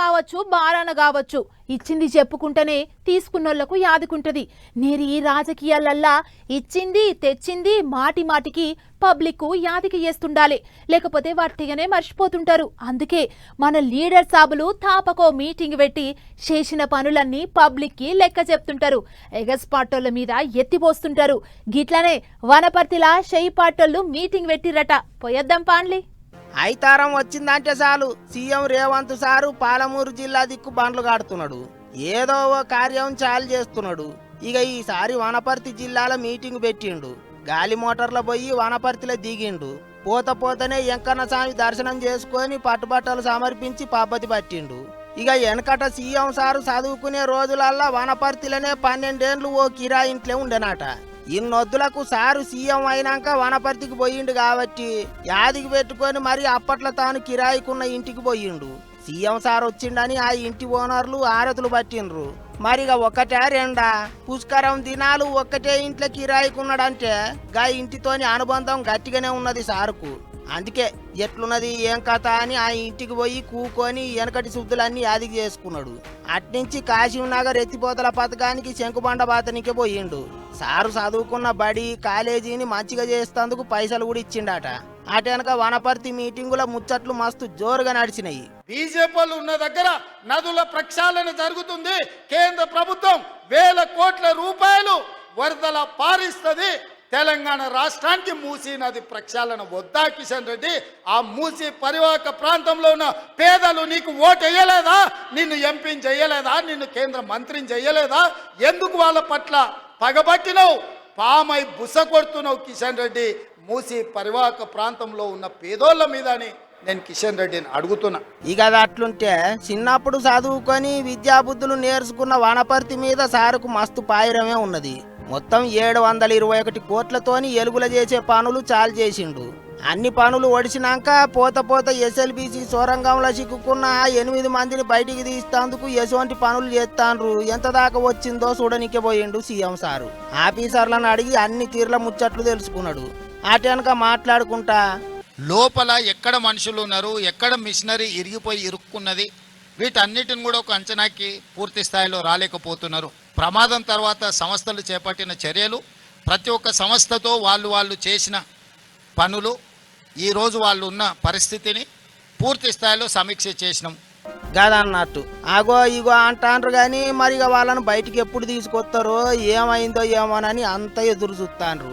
కావచ్చు బారాన కావచ్చు. ఇచ్చింది చెప్పుకుంటేనే తీసుకున్నోళ్ళకు యాదుకుంటది. నేరు ఈ రాజకీయాలల్లా ఇచ్చింది తెచ్చింది మాటి మాటికి పబ్లిక్ యాదికి చేస్తుండాలి. లేకపోతే వాటిగానే మర్చిపోతుంటారు. అందుకే మన లీడర్ సాబులు తాపకో మీటింగ్ పెట్టి చేసిన పనులన్నీ పబ్లిక్కి లెక్క చెప్తుంటారు. ఎగస్ మీద ఎత్తిపోస్తుంటారు. గిట్లనే వనపర్తిలా షెయి పాటోళ్ళు మీటింగ్ పెట్టిరట. పోయొద్దాం పాన్లీ. ఐతారం వచ్చిందంటే చాలు. సీఎం రేవంత్ సారు పాలమూరు జిల్లా దిక్కు బండ్లు కాడుతున్నాడు. ఏదో ఓ కార్యం చాలు చేస్తున్నాడు. ఇక ఈసారి వనపర్తి జిల్లాలో మీటింగ్ పెట్టిండు. గాలి మోటార్లో పోయి వనపర్తిలో దిగిండు. పోత పోతనే వెంకన్న స్వామి దర్శనం చేసుకొని పట్టుబట్టలు సమర్పించి పద్ధతి పట్టిండు. ఇక వెనకట సీఎం సారు చదువుకునే రోజులల్లా వనపర్తిలోనే పన్నెండేండ్లు ఓ కిరా ఇంట్లో ఉండేనట. ఇన్నొద్దులకు సారు సీఎం అయినాక వనపర్తికి పోయిండు కాబట్టి యాదికి పెట్టుకొని మరి అప్పట్లో తాను కిరాయికున్న ఇంటికి పోయిండు. సీఎం సార్ వచ్చిండని ఆ ఇంటి ఓనర్లు ఆరతులు పట్టిండ్రు. మరిగా ఒకటే రెండా? పుష్కరం దినాలు ఒక్కటే ఇంట్లో కిరాయికున్నాడంటే గా ఇంటితోని అనుబంధం గట్టిగానే ఉన్నది సారుకు. అందుకే ఎట్లున్నది ఏం కథ అని ఆ ఇంటికి పోయి కూకొని వెనకటి శుద్ధులన్నీ యాదికి చేసుకున్నాడు. అట్నుంచి కాశీనగర్ ఎత్తిపోతల పథకానికి శంకుబండ బాతనికే పోయిండు. సారు చదువుకున్న బడి కాలేజీని మంచిగా చేసేందుకు పైసలు కూడా ఇచ్చిండట. అటెనక వనపర్తి మీటింగుల ముచ్చట్లు మస్తు జోరుగా నడిచినాయి. బీజేపీ ఉన్న దగ్గర నదుల ప్రక్షాళన జరుగుతుంది. కేంద్ర ప్రభుత్వం వేల కోట్ల రూపాయలు వరదల పారిస్తుంది. తెలంగాణ రాష్ట్రానికి మూసీ నది ప్రక్షాళన వద్దా కిషన్ రెడ్డి? ఆ మూసీ పరివాహక ప్రాంతంలో ఉన్న పేదలు నీకు ఓటు వేయలేదా? నిన్ను ఎంపీని చేయలేదా? నిన్ను కేంద్ర మంత్రిని చేయలేదా? ఎందుకు వాళ్ళ పట్ల పగబట్టినవు? పామై బుస కొడుతున్నావు కిషన్ రెడ్డి. మూసి పరివాహక ప్రాంతంలో ఉన్న పేదోళ్ళ మీద అని నేను కిషన్ రెడ్డిని అడుగుతున్నా. ఇక అది అట్లుంటే చిన్నప్పుడు చదువుకొని విద్యాబుద్ధులు నేర్చుకున్న వనపర్తి మీద సారుకు మస్తు పాయిరమే ఉన్నది. మొత్తం ఏడు వందల ఇరవై ఒకటి కోట్లతోని ఎలుగుల చేసే పనులు చాలు చేసిండు. అన్ని పనులు ఒడిచినాక పోత పోత ఎస్ఎల్బిసి సొరంగంలో చిక్కుకున్న ఎనిమిది మందిని బయటికి తీస్తాందుకు ఎటువంటి పనులు చేస్తాండ్రు? ఎంత దాకా వచ్చిందో చూడనికే పోయిండు సీఎం సారు. ఆఫీసర్లను అడిగి అన్ని తీర్ల ముచ్చట్లు తెలుసుకున్నాడు. అటెనక మాట్లాడుకుంటా. లోపల ఎక్కడ మనుషులు ఉన్నారు ఎక్కడ మిషనరీ ఇరిగిపోయి ఇరుక్కున్నది వీటన్నిటిని కూడా ఒక అంచనాకి పూర్తి స్థాయిలో రాలేకపోతున్నారు. ప్రమాదం తర్వాత సంస్థలు చేపట్టిన చర్యలు ప్రతి ఒక్క సంస్థతో వాళ్ళు వాళ్ళు చేసిన పనులు ఈరోజు వాళ్ళు ఉన్న పరిస్థితిని పూర్తి స్థాయిలో సమీక్ష చేసినాం. గదన్నట్టు. అగో ఇగో అంటాండ్రు కానీ మరి వాళ్ళని బయటికి ఎప్పుడు తీసుకొస్తారో ఏమైందో ఏమోనని అంత ఎదురు చూస్తాండ్రు